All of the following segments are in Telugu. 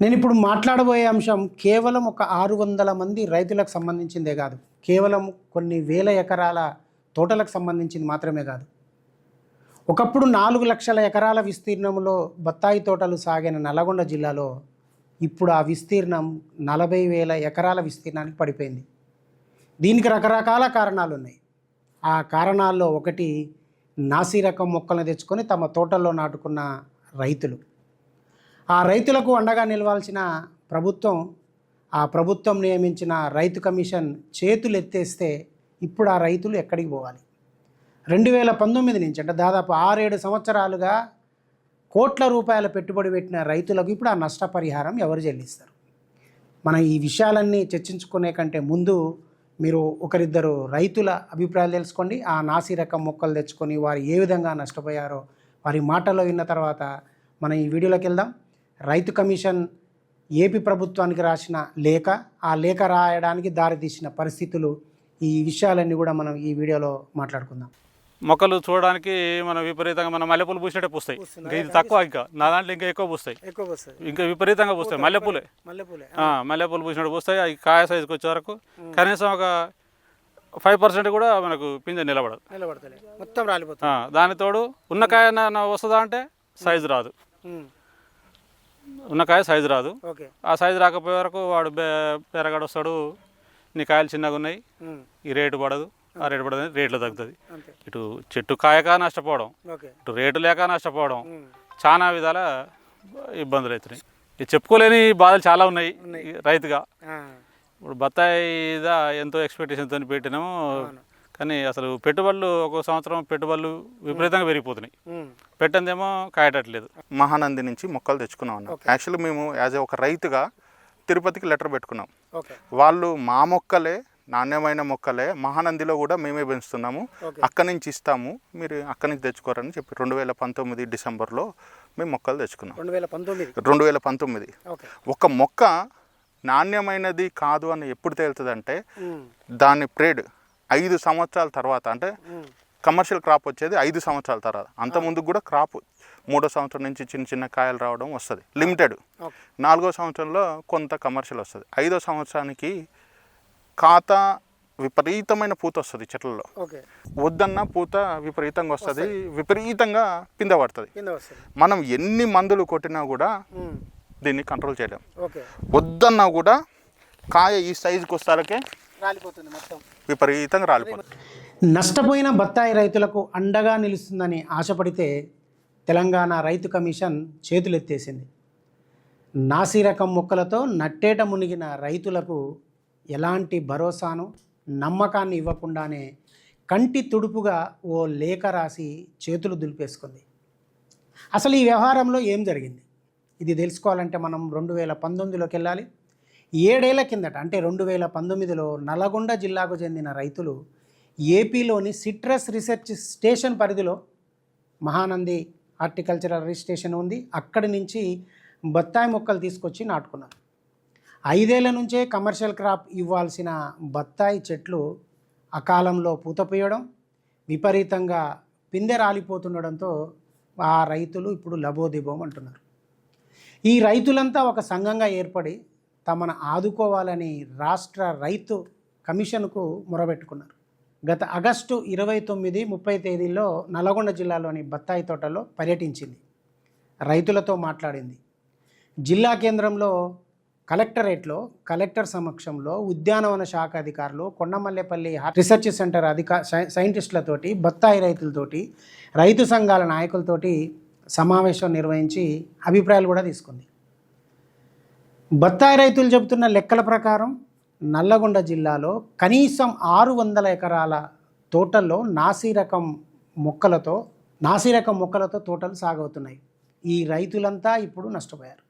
నేను ఇప్పుడు మాట్లాడబోయే అంశం కేవలం ఒక ఆరు వందల మంది రైతులకు సంబంధించిందే కాదు. కేవలం కొన్ని వేల ఎకరాల తోటలకు సంబంధించింది మాత్రమే కాదు. ఒకప్పుడు నాలుగు లక్షల ఎకరాల విస్తీర్ణంలో బత్తాయి తోటలు సాగిన నల్లగొండ జిల్లాలో ఇప్పుడు ఆ విస్తీర్ణం నలభై వేల ఎకరాల విస్తీర్ణానికి పడిపోయింది. దీనికి రకరకాల కారణాలు ఉన్నాయి ఆ కారణాల్లో ఒకటి నాసి రకం మొక్కలను తెచ్చుకొని తమ తోటల్లో నాటుకున్న రైతులు. ఆ రైతులకు అండగా నిలవాల్సిన ప్రభుత్వం ఆ ప్రభుత్వం నియమించిన రైతు కమిషన్ చేతులు ఎత్తేస్తే ఇప్పుడు ఆ రైతులు ఎక్కడికి పోవాలి? రెండు వేల పంతొమ్మిది నుంచి అంటే దాదాపు ఆరేడు సంవత్సరాలుగా కోట్ల రూపాయల పెట్టుబడి పెట్టిన రైతులకు ఇప్పుడు ఆ నష్టపరిహారం ఎవరు చెల్లిస్తారు? మనం ఈ విషయాలన్నీ చర్చించుకునే కంటే ముందు మీరు ఒకరిద్దరు రైతుల అభిప్రాయాలు తెలుసుకోండి. ఆ నాసి రకం మొక్కలు తెచ్చుకొని వారు ఏ విధంగా నష్టపోయారో వారి మాటలో విన్న తర్వాత మనం ఈ వీడియోలోకి వెళ్దాం. రైతు కమిషన్ ఏపీ ప్రభుత్వానికి రాసిన లేఖ ఆ లేఖ రాయడానికి దారితీసిన పరిస్థితులు ఈ విషయాలన్నీ కూడా మనం ఈ వీడియోలో మాట్లాడుకుందాం. మొక్కలు చూడడానికి మనం విపరీతంగా మనం మల్లెపూలు పూసినట్టే పూస్తాయి. ఇంకా ఇది తక్కువ ఇంకా. నా దాంట్లో ఇంకా ఎక్కువ పూస్తాయి. ఎక్కువ వస్తుంది ఇంకా విపరీతంగా పూస్తాయి. మల్లెపూలే. మల్లెపూలే. మల్లెపూలు పూసినట్టు పూస్తాయి. అవి కాయ సైజుకి వచ్చే వరకు కనీసం ఒక ఫైవ్ పర్సెంట్ కూడా మనకు పింజ నిలబడదు. నిలబడతలే మొత్తం రాలిపోతుంది. ఆ, దాని తోడు ఉన్న కాయ వస్తుందా అంటే సైజు రాదు. ఉన్న కాయ సైజు రాదు. ఆ సైజు రాకపోయే వరకు వాడు బే పెరగడు వస్తాడు నీ కాయలు చిన్నగా ఉన్నాయి ఈ రేటు పడదు ఆ రేటు పడదు రేట్లు తగ్గుతుంది. ఇటు చెట్టు కాయక నష్టపోవడం ఇటు రేటు లేక నష్టపోవడం చాలా విధాల ఇబ్బందులు అవుతున్నాయి. చెప్పుకోలేని బాధలు చాలా ఉన్నాయి రైతుగా. ఇప్పుడు బత్తాయి ఎంతో ఎక్స్పెక్టేషన్తో పెట్టినాము. కానీ అసలు పెట్టుబడులు ఒక సంవత్సరం పెట్టుబడులు విపరీతంగా పెరిగిపోతున్నాయి. పెట్టందేమో కాయటట్లేదు. మహానంది నుంచి మొక్కలు తెచ్చుకున్నాం అన్న. యాక్చువల్లీ మేము యాజ్ ఒక రైతుగా తిరుపతికి లెటర్ పెట్టుకున్నాం. ఓకే. వాళ్ళు మా మొక్కలే నాణ్యమైన మొక్కలే మహానందిలో కూడా మేమే పెంచుతున్నాము. అక్కడి నుంచి ఇస్తాము మీరు అక్కడి నుంచి తెచ్చుకోరని చెప్పి రెండు వేల పంతొమ్మిది డిసెంబర్లో మేము మొక్కలు తెచ్చుకున్నాం. రెండు వేల పంతొమ్మిది? రెండు వేల పంతొమ్మిది. ఓకే. ఒక మొక్క నాణ్యమైనది కాదు అని ఎప్పుడు తేలుతుందంటే దాని ప్రేడ్ ఐదు సంవత్సరాల తర్వాత అంటే కమర్షియల్ క్రాప్ వచ్చేది ఐదు సంవత్సరాల తర్వాత. అంత ముందు కూడా క్రాప్ మూడో సంవత్సరం నుంచి చిన్న చిన్న కాయలు రావడం వస్తుంది. లిమిటెడ్ నాలుగో సంవత్సరంలో కొంత కమర్షియల్ వస్తుంది. ఐదో సంవత్సరానికి ఖాతా విపరీతమైన పూత వస్తుంది చెట్లలో. వద్దన్న పూత విపరీతంగా వస్తుంది విపరీతంగా పింద పడుతుంది. మనం ఎన్ని మందులు కొట్టినా కూడా దీన్ని కంట్రోల్ చేయలేం. ఓకే. వద్దన్నా కూడా కాయ ఈ సైజుకి వస్తారకే రాలిపోతుంది మొత్తం. విపరీతంగా రాలిపోతుంది. నష్టపోయిన బత్తాయి రైతులకు అండగా నిలుస్తుందని ఆశపడితే తెలంగాణ రైతు కమిషన్ చేతులెత్తేసింది. నాసి రకం మొక్కలతో నట్టేట మునిగిన రైతులకు ఎలాంటి భరోసాను నమ్మకాన్ని ఇవ్వకుండానే కంటి తుడుపుగా ఓ లేఖ రాసి చేతులు దులిపేసుకుంది. అసలు ఈ వ్యవహారంలో ఏం జరిగింది? ఇది తెలుసుకోవాలంటే మనం రెండు వేల పంతొమ్మిదిలోకి వెళ్ళాలి ఏడేళ్ళ కిందట అంటే రెండు వేల పంతొమ్మిదిలో నల్గొండ జిల్లాకు చెందిన రైతులు ఏపీలోని సిట్రస్ రీసెర్చ్ స్టేషన్ పరిధిలో మహానంది హార్టికల్చరల్ రిజిస్ట్రేషన్ ఉంది. అక్కడి నుంచి బత్తాయి మొక్కలు తీసుకొచ్చి నాటుకున్నారు. ఐదేళ్ళ నుంచే కమర్షియల్ క్రాప్ ఇవ్వాల్సిన బత్తాయి చెట్లు అకాలంలో పూతపోయడం విపరీతంగా పిందె రాలిపోతుండడంతో ఆ రైతులు ఇప్పుడు లబోదిబోం అంటున్నారు. ఈ రైతులంతా ఒక సంఘంగా ఏర్పడి తమను ఆదుకోవాలని రాష్ట్ర రైతు కమిషన్కు మొరబెట్టుకున్నారు. గత ఆగస్టు ఇరవై తొమ్మిది ముప్పై తేదీలో నల్గొండ జిల్లాలోని బత్తాయి తోటలో పర్యటించింది. రైతులతో మాట్లాడింది. జిల్లా కేంద్రంలో కలెక్టరేట్లో కలెక్టర్ సమక్షంలో ఉద్యానవన శాఖ అధికారులు కొండమల్లేపల్లి రీసెర్చ్ సెంటర్ అధికా సై- సైంటిస్టులతోటి బత్తాయి రైతులతోటి రైతు సంఘాల నాయకులతోటి సమావేశం నిర్వహించి అభిప్రాయాలు కూడా తీసుకుంది. బత్తాయి రైతులు చెబుతున్న లెక్కల ప్రకారం నల్లగొండ జిల్లాలో కనీసం ఆరు వందల ఎకరాల తోటల్లో నాసి రకం మొక్కలతో నాసి రకం మొక్కలతో తోటలు సాగవుతున్నాయి. ఈ రైతులంతా ఇప్పుడు నష్టపోయారు.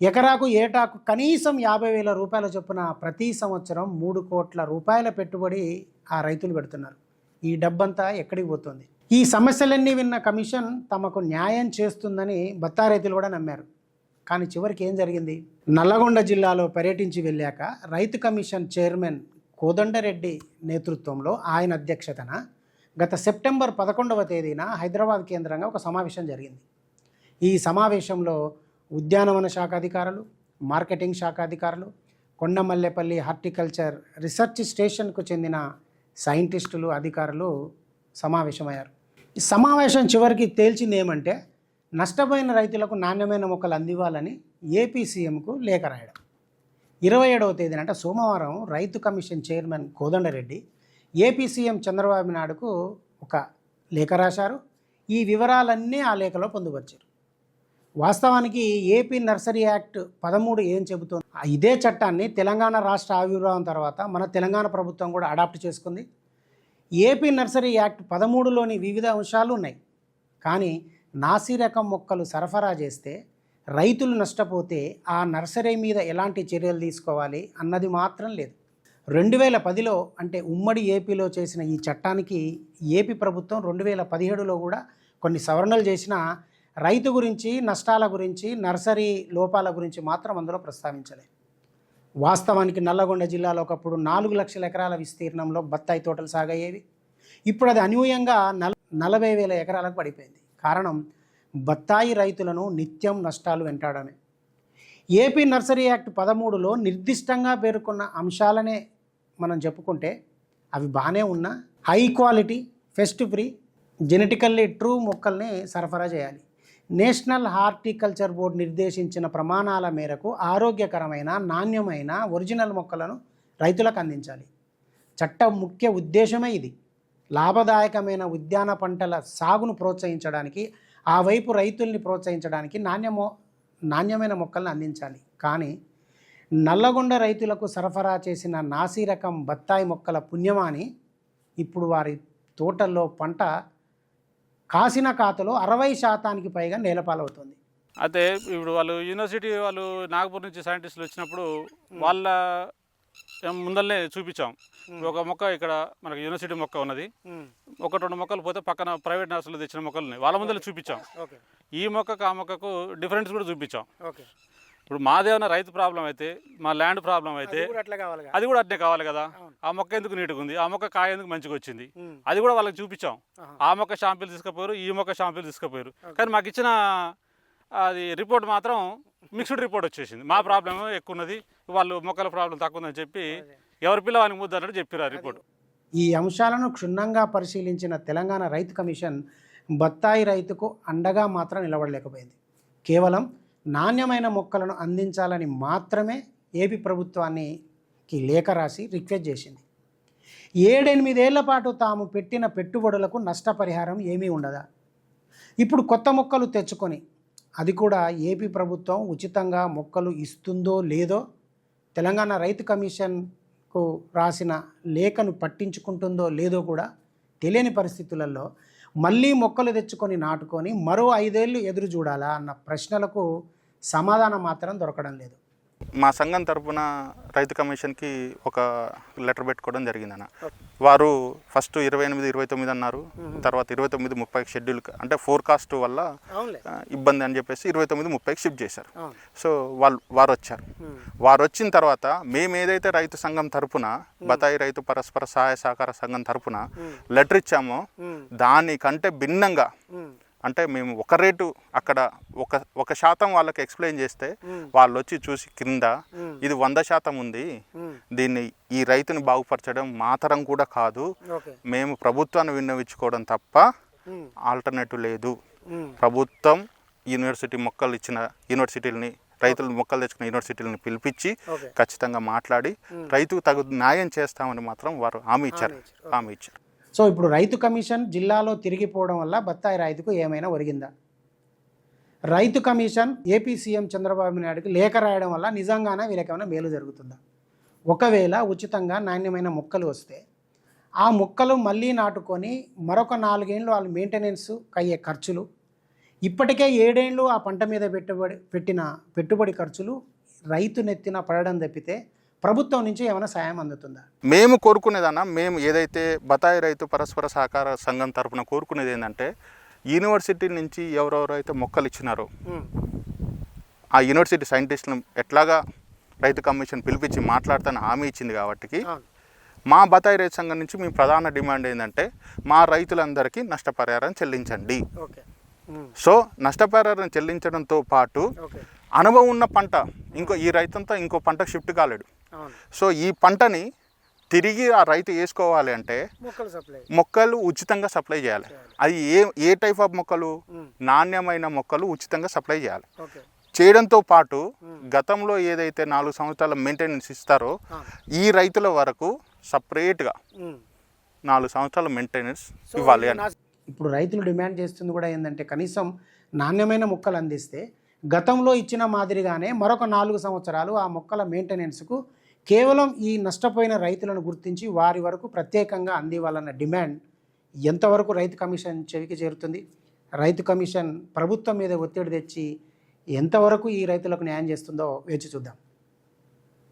ఎకరాకు ఏటాకు కనీసం యాభై వేల రూపాయల చొప్పున ప్రతి సంవత్సరం మూడు కోట్ల రూపాయల పెట్టుబడి ఆ రైతులు పెడుతున్నారు. ఈ డబ్బంతా ఎక్కడికి పోతుంది? ఈ సమస్యలన్నీ విన్న కమిషన్ తమకు న్యాయం చేస్తుందని బత్తా రైతులు కూడా నమ్మారు. కానీ చివరికి ఏం జరిగింది? నల్లగొండ జిల్లాలో పర్యటించి వెళ్ళాక రైతు కమిషన్ చైర్మన్ కోదండరెడ్డి నేతృత్వంలో ఆయన అధ్యక్షతన గత సెప్టెంబర్ పదకొండవ తేదీన హైదరాబాద్ కేంద్రంగా ఒక సమావేశం జరిగింది. ఈ సమావేశంలో ఉద్యానవన శాఖ అధికారులు మార్కెటింగ్ శాఖ అధికారులు కొండమల్లేపల్లి హార్టికల్చర్ రీసెర్చ్ స్టేషన్కు చెందిన సైంటిస్టులు అధికారులు సమావేశమయ్యారు. ఈ సమావేశం చివరికి తేల్చింది ఏమంటే నష్టపోయిన రైతులకు నాణ్యమైన మొక్కలు అందివ్వాలని ఏపీ సీఎంకు లేఖ రాయడం. ఇరవై ఏడవ తేదీన అంటే సోమవారం రైతు commission chairman Kodandareddy AP CM Chandrababu నాయుడుకు ఒక లేఖ రాశారు. ఈ వివరాలన్నీ ఆ లేఖలో పొందుపరిచారు. వాస్తవానికి ఏపీ నర్సరీ యాక్ట్ పదమూడు ఏం చెబుతోంది? ఇదే చట్టాన్ని తెలంగాణ రాష్ట్ర ఆవిర్భావం తర్వాత మన తెలంగాణ ప్రభుత్వం కూడా అడాప్ట్ చేసుకుంది. ఏపీ నర్సరీ యాక్ట్ పదమూడులోని వివిధ అంశాలు ఉన్నాయి. కానీ నాసి రకం మొక్కలు సరఫరా చేస్తే రైతులు నష్టపోతే ఆ నర్సరీ మీద ఎలాంటి చర్యలు తీసుకోవాలి అన్నది మాత్రం లేదు. రెండు వేల పదిలో అంటే ఉమ్మడి ఏపీలో చేసిన ఈ చట్టానికి ఏపీ ప్రభుత్వం రెండు వేల పదిహేడులో కూడా కొన్ని సవరణలు చేసిన రైతు గురించి నష్టాల గురించి నర్సరీ లోపాల గురించి మాత్రం అందులో ప్రస్తావించలేదు. వాస్తవానికి నల్లగొండ జిల్లాలో ఒకప్పుడు నాలుగు లక్షల ఎకరాల విస్తీర్ణంలో బత్తాయి తోటలు సాగయ్యేవి. ఇప్పుడు అది అనూహ్యంగా నల నలభై వేల ఎకరాలకు పడిపోయింది. కారణం బత్తాయి రైతులను నిత్యం నష్టాలు వెంటాడమే. ఏపీ నర్సరీ యాక్ట్ పదమూడులో నిర్దిష్టంగా పేర్కొన్న అంశాలనే మనం చెప్పుకుంటే అవి బాగానే ఉన్నా high quality pest free genetically true మొక్కల్ని సరఫరా చేయాలి. నేషనల్ హార్టికల్చర్ బోర్డు నిర్దేశించిన ప్రమాణాల మేరకు ఆరోగ్యకరమైన నాణ్యమైన ఒరిజినల్ మొక్కలను రైతులకు అందించాలి. చట్టం ముఖ్య ఉద్దేశమే ఇది. లాభదాయకమైన ఉద్యాన పంటల సాగును ప్రోత్సహించడానికి ఆ వైపు రైతుల్ని ప్రోత్సహించడానికి నాణ్యమో నాణ్యమైన మొక్కలను అందించాలి. కానీ నల్లగొండ రైతులకు సరఫరా చేసిన నాసి రకం బత్తాయి మొక్కల పుణ్యమాని ఇప్పుడు వారి తోటల్లో పంట కాసిన ఖాతలో అరవై శాతానికి పైగా నేలపాలవుతుంది. అయితే ఇప్పుడు వాళ్ళు యూనివర్సిటీ వాళ్ళు నాగపూర్ నుంచి సైంటిస్టులు వచ్చినప్పుడు వాళ్ళ ముందరనే చూపించాం. ఒక మొక్క ఇక్కడ మనకి యూనివర్సిటీ మొక్క ఉన్నది. ఒక రెండు మొక్కలు పోతే పక్కన ప్రైవేట్ నర్సులు తెచ్చిన మొక్కలు ఉన్నాయి వాళ్ళ ముందర చూపించాం. ఈ మొక్కకు ఆ మొక్కకు డిఫరెన్స్ కూడా చూపించాం. ఇప్పుడు మాదేమైనా రైతు ప్రాబ్లం అయితే మా ల్యాండ్ ప్రాబ్లం అయితే అది కూడా అట్నే కావాలి కదా. ఆ మొక్క ఎందుకు నీట్గా ఉంది? ఆ మొక్క కాయ ఎందుకు మంచిగా వచ్చింది. అది కూడా వాళ్ళకి చూపించాం. ఆ మొక్క షాంపిల్ తీసుకుపోయారు ఈ మొక్క షాంపిల్ తీసుకుపోయారు. కానీ మాకు ఇచ్చిన అది రిపోర్ట్ మాత్రం మిక్స్డ్ రిపోర్ట్ వచ్చేసింది. మా ప్రాబ్లం ఎక్కువ ఉన్నది. వాళ్ళు మొక్కల ప్రాబ్లం తక్కువ ఉందని చెప్పి ఎవరి పిల్లవానికి ముద్ద అన్నట్టు చెప్పారు ఆ రిపోర్ట్. ఈ అంశాలను క్షుణ్ణంగా పరిశీలించిన తెలంగాణ రైతు కమిషన్ బత్తాయి రైతుకు అండగా మాత్రం నిలబడలేకపోయింది. కేవలం నాణ్యమైన మొక్కలను అందించాలని మాత్రమే ఏపీ ప్రభుత్వానికి లేఖ రాసి రిక్వెస్ట్ చేసింది. ఏడెనిమిదేళ్ళ పాటు తాము పెట్టిన పెట్టుబడులకు నష్టపరిహారం ఏమీ ఉండదా? ఇప్పుడు కొత్త మొక్కలు తెచ్చుకొని అది కూడా ఏపీ ప్రభుత్వం ఉచితంగా మొక్కలు ఇస్తుందో లేదో తెలంగాణ రైతు కమిషన్కు రాసిన లేఖను పట్టించుకుంటుందో లేదో కూడా తెలియని పరిస్థితులలో మళ్ళీ మొక్కలు తెచ్చుకొని నాటుకొని మరో ఐదేళ్ళు ఎదురు చూడాలా అన్న ప్రశ్నలకు సమాధానం మాత్రం దొరకడం లేదు. మా సంఘం తరపున రైతు కమిషన్కి ఒక లెటర్ పెట్టుకోవడం జరిగిందన్న. వారు ఫస్ట్ ఇరవై ఎనిమిది ఇరవై తొమ్మిది అన్నారు. తర్వాత ఇరవై తొమ్మిది ముప్పైకి షెడ్యూల్ అంటే ఫోర్కాస్ట్ వల్ల ఇబ్బంది అని చెప్పేసి ఇరవై తొమ్మిది ముప్పైకి షిఫ్ట్ చేశారు. సో వాళ్ళు వారు వచ్చారు వారు వచ్చిన తర్వాత మేము ఏదైతే రైతు సంఘం తరపున బతాయి రైతు పరస్పర సహాయ సహకార సంఘం తరపున లెటర్ ఇచ్చామో దానికంటే భిన్నంగా అంటే మేము ఒక రేటు అక్కడ ఒక ఒక శాతం వాళ్ళకి ఎక్స్ప్లెయిన్ చేస్తే వాళ్ళు వచ్చి చూసి కింద ఇది వంద శాతం ఉంది. దీన్ని ఈ రైతుని బాగుపరచడం మాతరం కూడా కాదు. మేము ప్రభుత్వాన్ని విన్నవించుకోవడం తప్ప ఆల్టర్నేటివ్ లేదు. ప్రభుత్వం యూనివర్సిటీ మొక్కలు ఇచ్చిన యూనివర్సిటీలని రైతులు మొక్కలు తెచ్చుకున్న యూనివర్సిటీలను పిలిపించి ఖచ్చితంగా మాట్లాడి రైతుకు తగు న్యాయం చేస్తామని మాత్రం వారు హామీ ఇచ్చారు. హామీ ఇచ్చారు. సో ఇప్పుడు రైతు కమిషన్ జిల్లాలో తిరిగిపోవడం వల్ల బత్తాయి రైతుకు ఏమైనా ఒరిగిందా? రైతు కమిషన్ ఏపీ సీఎం చంద్రబాబు నాయుడుకి లేఖ రాయడం వల్ల నిజంగానే వీళ్ళకేమైనా మేలు జరుగుతుందా? ఒకవేళ ఉచితంగా నాణ్యమైన మొక్కలు వస్తే ఆ మొక్కలు మళ్ళీ నాటుకొని మరొక నాలుగేళ్ళు వాళ్ళ మెయింటెనెన్స్ అయ్యే ఖర్చులు ఇప్పటికే ఏడేళ్ళు ఆ పంట మీద పెట్టుబడి పెట్టిన పెట్టుబడి ఖర్చులు రైతు నెత్తిన పడడం తప్పితే ప్రభుత్వం నుంచి ఏమైనా సాయం అందుతుందా? మేము కోరుకునేదన్న మేము ఏదైతే బతాయి రైతు పరస్పర సహకార సంఘం తరపున కోరుకునేది ఏంటంటే యూనివర్సిటీ నుంచి ఎవరెవరైతే మొక్కలు ఇచ్చినారో ఆ యూనివర్సిటీ సైంటిస్టులను ఎట్లాగా రైతు కమిషన్ పిలిపించి మాట్లాడతాను హామీ ఇచ్చింది కాబట్టి మా బతాయి రైతు సంఘం నుంచి మీ ప్రధాన డిమాండ్ ఏంటంటే మా రైతులందరికీ నష్టపరిహారం చెల్లించండి. సో నష్టపరిహారం చెల్లించడంతో పాటు అనుభవం ఉన్న పంట ఇంకో ఈ రైతంతా ఇంకో పంటకు షిఫ్ట్ కాలేడు. సో ఈ పంటని తిరిగి ఆ రైతు వేసుకోవాలి అంటే మొక్కలు సప్లై మొక్కలు ఉచితంగా సప్లై చేయాలి. అది ఏ ఏ టైప్ ఆఫ్ మొక్కలు? నాణ్యమైన మొక్కలు ఉచితంగా సప్లై చేయాలి. ఓకే. చేయడంతో పాటు గతంలో ఏదైతే నాలుగు సంవత్సరాల మెయింటెనెన్స్ ఇస్తారో ఈ రైతుల వరకు సపరేట్గా నాలుగు సంవత్సరాల మెయింటెనెన్స్ ఇవ్వాలి అని. ఇప్పుడు రైతులు డిమాండ్ చేస్తుంది కూడా ఏంటంటే కనీసం నాణ్యమైన మొక్కలు అందిస్తే గతంలో ఇచ్చిన మాదిరిగానే మరొక నాలుగు సంవత్సరాలు ఆ మొక్కల మెయింటెనెన్స్కు కేవలం ఈ నష్టపోయిన రైతులను గుర్తించి వారి వరకు ప్రత్యేకంగా అందివ్వాలన్న డిమాండ్ ఎంతవరకు రైతు కమిషన్ చెవికి చేరుతుంది? రైతు కమిషన్ ప్రభుత్వం మీద ఒత్తిడి తెచ్చి ఎంతవరకు ఈ రైతులకు న్యాయం చేస్తుందో వేచి చూద్దాం.